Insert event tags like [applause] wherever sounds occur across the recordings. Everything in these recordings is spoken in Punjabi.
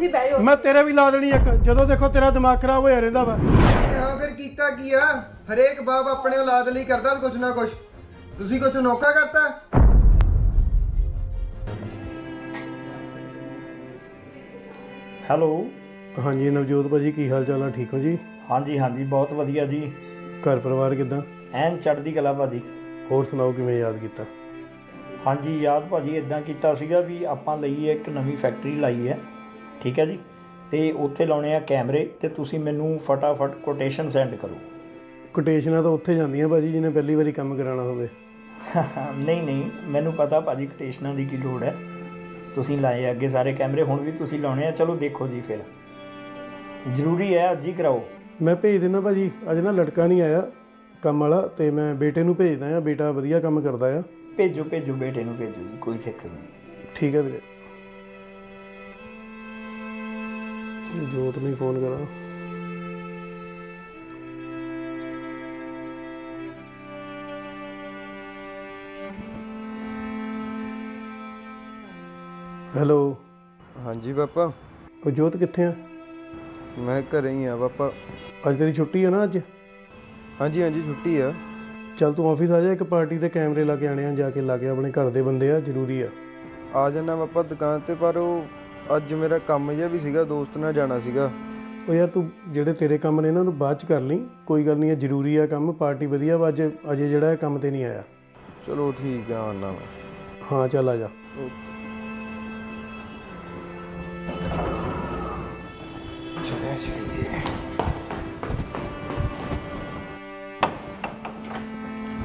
ਤੁਸੀਂ ਬਹਿ ਜਾਓ। ਮੈਂ ਤੇਰੇ ਵੀ ਲਾ ਦੇਣੀ ਇੱਕ। ਜਦੋਂ ਦੇਖੋ ਤੇਰਾ ਦਿਮਾਗ ਖਰਾਬ ਹੋਇਆ ਰਹਿੰਦਾ ਵਾ। ਤੇ ਹਾਂ ਫਿਰ ਕੀਤਾ ਕੀ ਆ? ਹਰੇਕ ਬਾਪ ਆਪਣੇ ਔਲਾਦ ਲਈ ਕਰਦਾ ਕੁਛ ਨਾ ਕੁਛ। ਤੁਸੀਂ ਕੁਛ ਅਨੋਖਾ ਕਰਤਾ? ਹੈਲੋ। ਹਾਂਜੀ ਨਵਜੋਤ ਭਾਜੀ ਕੀ ਹਾਲ ਚਾਲ ਆ? ਠੀਕ ਹੋ ਜੀ? ਹਾਂਜੀ ਹਾਂਜੀ ਬਹੁਤ ਵਧੀਆ ਜੀ। ਘਰ ਪਰਿਵਾਰ ਕਿਦਾਂ? ਐਨ ਚੜ੍ਹਦੀ ਕਲਾ ਭਾਜੀ। ਹੋਰ ਸੁਣਾਓ ਕਿਵੇਂ ਯਾਦ ਕੀਤਾ? ਹਾਂਜੀ ਯਾਦ ਭਾਜੀ ਇਦਾਂ ਕੀਤਾ ਸੀਗਾ ਵੀ ਆਪਾਂ ਲਈ ਇੱਕ ਨਵੀਂ ਫੈਕਟਰੀ ਲਾਈ ਹੈ। ਠੀਕ ਹੈ ਜੀ? ਤੇ ਉੱਥੇ ਲਾਉਣੇ ਆ ਕੈਮਰੇ ਤੇ ਤੁਸੀਂ ਮੈਨੂੰ ਫਟਾਫਟ ਕੋਟੇਸ਼ਨ ਸੈਂਡ ਕਰੋ। ਕੋਟੇਸ਼ਨਾਂ ਤਾਂ ਉੱਥੇ ਜਾਂਦੀਆਂ ਭਾਜੀ ਜਿਹਨੇ ਪਹਿਲੀ ਵਾਰੀ ਕੰਮ ਕਰਾਉਣਾ ਹੋਵੇ। [laughs] ਨਹੀਂ ਨਹੀਂ ਮੈਨੂੰ ਪਤਾ ਭਾਜੀ ਕੋਟੇਸ਼ਨਾਂ ਦੀ ਕੀ ਲੋੜ ਹੈ। ਤੁਸੀਂ ਲਾਏ ਆ ਅੱਗੇ ਸਾਰੇ ਕੈਮਰੇ ਹੁਣ ਵੀ ਤੁਸੀਂ ਲਾਉਣੇ ਆ ਚਲੋ ਦੇਖੋ ਜੀ ਫਿਰ। ਜ਼ਰੂਰੀ ਹੈ ਅੱਜ ਹੀ ਕਰਾਓ। ਮੈਂ ਭੇਜ ਦਿੰਦਾ ਭਾਜੀ ਅੱਜ ਨਾ ਲੜਕਾ ਨਹੀਂ ਆਇਆ ਕੰਮ ਵਾਲਾ ਤੇ ਮੈਂ ਬੇਟੇ ਨੂੰ ਭੇਜਦਾ ਆ ਬੇਟਾ ਵਧੀਆ ਕੰਮ ਕਰਦਾ ਆ। ਭੇਜੋ ਭੇਜੋ ਬੇਟੇ ਨੂੰ ਭੇਜੋ ਜੀ ਕੋਈ ਚੱਕਰ ਨਹੀਂ। ਠੀਕ ਹੈ ਵੀਰੇ। ਜੋਤ ਨੂੰ ਫੋਨ ਕਰਾਂ। ਹੈਲੋ। ਹਾਂਜੀ ਪਾਪਾ। ਉਹ ਜੋਤ ਕਿੱਥੇ ਆ? ਮੈਂ ਘਰੇ ਹੀ ਆ ਪਾਪਾ। ਅੱਜ ਤੇਰੀ ਛੁੱਟੀ ਆ ਨਾ ਅੱਜ? ਹਾਂਜੀ ਹਾਂਜੀ ਛੁੱਟੀ ਆ। ਚੱਲ ਤੂੰ ਆਫਿਸ ਆ ਜਾ ਇੱਕ ਪਾਰਟੀ ਤੇ ਕੈਮਰੇ ਲਾ ਕੇ ਆਣੇ ਆ ਜਾ ਕੇ ਲਾ ਕੇ ਆਪਣੇ ਘਰ ਦੇ ਬੰਦੇ ਆ ਜ਼ਰੂਰੀ ਆ। ਆ ਜਾਣਾ ਪਾਪਾ ਦੁਕਾਨ ਤੇ ਪਰ ਉਹ ਅੱਜ ਮੇਰਾ ਕੰਮ ਜਿਹਾ ਵੀ ਸੀਗਾ ਦੋਸਤ ਨਾਲ ਜਾਣਾ ਸੀਗਾ। ਉਹ ਯਾਰ ਤੂੰ ਜਿਹੜੇ ਤੇਰੇ ਕੰਮ ਨੇ ਇਹਨਾਂ ਨੂੰ ਬਾਅਦ ਚ ਕਰ ਲਈ। ਕੋਈ ਗੱਲ ਨਹੀਂ ਹੈ ਜ਼ਰੂਰੀ ਆ ਕੰਮ ਪਾਰਟੀ ਵਧੀਆ ਵਾ ਅੱਜ ਅਜੇ ਜਿਹੜਾ ਇਹ ਕੰਮ ਤੇ ਨਹੀਂ ਆਇਆ। ਚਲੋ ਠੀਕ ਆ ਆਉਣਾ ਮੈਂ। ਹਾਂ ਚੱਲ ਆ ਜਾ।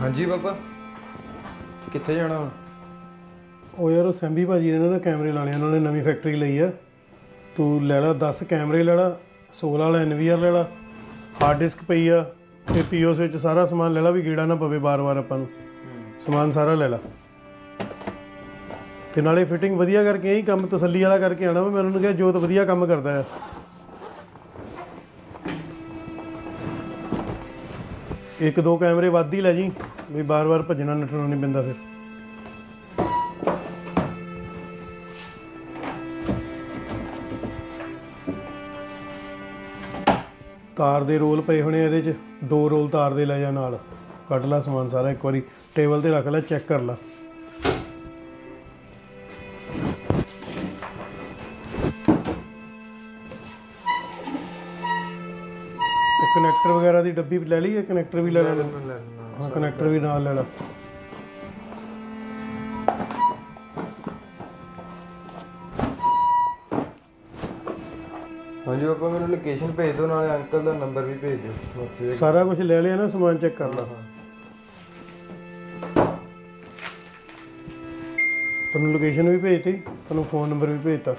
ਹਾਂਜੀ ਪਾਪਾ ਕਿੱਥੇ ਜਾਣਾ ਹੁਣ? ਉਹ ਯਾਰ ਉਹ ਸੈਂਬੀ ਭਾਜੀ ਨੇ ਨਾ ਕੈਮਰੇ ਲਾਣੇ ਆ, ਉਹਨਾਂ ਨੇ ਨਵੀਂ ਫੈਕਟਰੀ ਲਈ ਆ। ਤੂੰ ਲੈ ਲਾ 10 ਕੈਮਰੇ ਲੈ ਲਾ 16 ਵਾਲਾ ਐਨਵੀਆਰ ਲੈ ਲਾ ਹਾਰਡ ਡਿਸਕ ਪਈ ਆ ਤੇ ਪੀਓਸ ਵਿੱਚ ਸਾਰਾ ਸਮਾਨ ਲੈ ਲਾ ਵੀ ਗੀੜਾ ਨਾ ਪਵੇ ਬਾਰ-ਬਾਰ ਆਪਾਂ ਨੂੰ। ਸਮਾਨ ਸਾਰਾ ਲੈ ਲਾ। ਤੇ ਨਾਲੇ ਫਿਟਿੰਗ ਵਧੀਆ ਕਰਕੇ ਇਹੀ ਕੰਮ ਤਸੱਲੀ ਵਾਲਾ ਕਰਕੇ ਆਣਾ ਵਾ ਮੈਂ ਉਹਨਾਂ ਨੂੰ ਕਿਹਾ ਜੋਤ ਵਧੀਆ ਕੰਮ ਕਰਦਾ ਆ। ਇੱਕ ਦੋ ਕੈਮਰੇ ਵੱਧ ਹੀ ਲੈ ਜੀ ਵੀ ਬਾਰ-ਬਾਰ ਭੱਜਣਾ ਨੱਠਣਾ ਨਹੀਂ ਪੈਂਦਾ ਫਿਰ। ਤਾਰ ਦੇ ਰੋਲ ਪਏ ਹੋਣੇ ਇਹਦੇ 'ਚ। ਦੋ ਰੋਲ ਤਾਰ ਦੇ ਲੈ ਜਾ ਨਾਲ। ਕੱਢ ਲੈ ਸਮਾਨ ਸਾਰਾ ਇੱਕ ਵਾਰੀ। ਟੇਬਲ ਤੇ ਰੱਖ ਲੈ ਚੈੱਕ ਕਰ ਲੈ। ਕਨੈਕਟਰ ਵਗੈਰਾ ਦੀ ਡੱਬੀ ਲੈ ਲਈ ਹੈ ਕਨੈਕਟਰ ਵੀ ਲੈ ਲੈ ਹਾਂ ਕਨੈਕਟਰ ਵੀ ਨਾਲ ਲੈ ਲੈ। ਹਾਂਜੀ ਪਾਪਾ ਮੈਨੂੰ ਲੋਕੇਸ਼ਨ ਭੇਜ ਦਿਓ ਨਾਲੇ ਅੰਕਲ ਦਾ ਨੰਬਰ ਵੀ ਭੇਜ ਦਿਓ। ਮੈਂ ਉੱਥੇ ਜਾ ਕੇ- ਸਾਰਾ ਕੁਝ ਲੈ ਲਿਆ ਨਾ ਸਮਾਨ ਚੈੱਕ ਕਰ ਲੈ। ਤੈਨੂੰ ਲੋਕੇਸ਼ਨ ਵੀ ਭੇਜਤੀ ਤੈਨੂੰ ਫੋਨ ਨੰਬਰ ਵੀ ਭੇਜਤਾ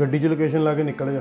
ਗੱਡੀ 'ਚ ਲੋਕੇਸ਼ਨ ਲਾ ਕੇ ਨਿਕਲ ਜਾ।